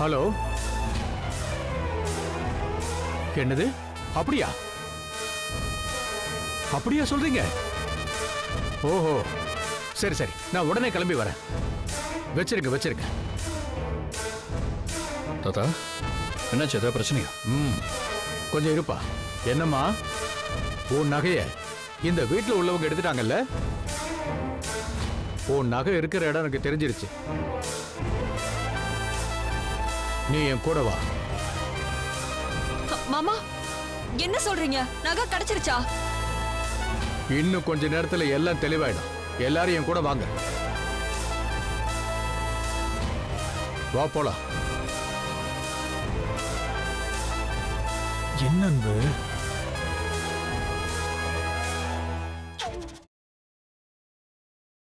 Hello? என்னது? அப்படியா? அப்படியா சொல்றீங்க? ஓஹோ. சரி சரி. நான் உடனே கிளம்பி வரேன். வச்சிருங்க வச்சிருங்க. தாத்தா என்னாச்சு? ஏதாவது பிரச்சனையா? ம். கொஞ்சம் இருப்பா. என்னம்மா? உன் நகைய இந்த வீட்டில் உள்ளவங்க எடுத்துட்டாங்கல்ல? உன் நகை இருக்கிற இடம் எனக்கு தெரிஞ்சிருச்சு. நீ என் கூட வா. மாமா என்ன சொல்றீங்க? நகை கிடைச்சிருச்சா? இன்னும் கொஞ்ச நேரத்துல எல்லாம் தெளிவாயிடும். எல்லாரும் என் கூட வாங்க. வா போலாம். என்ன அன்பு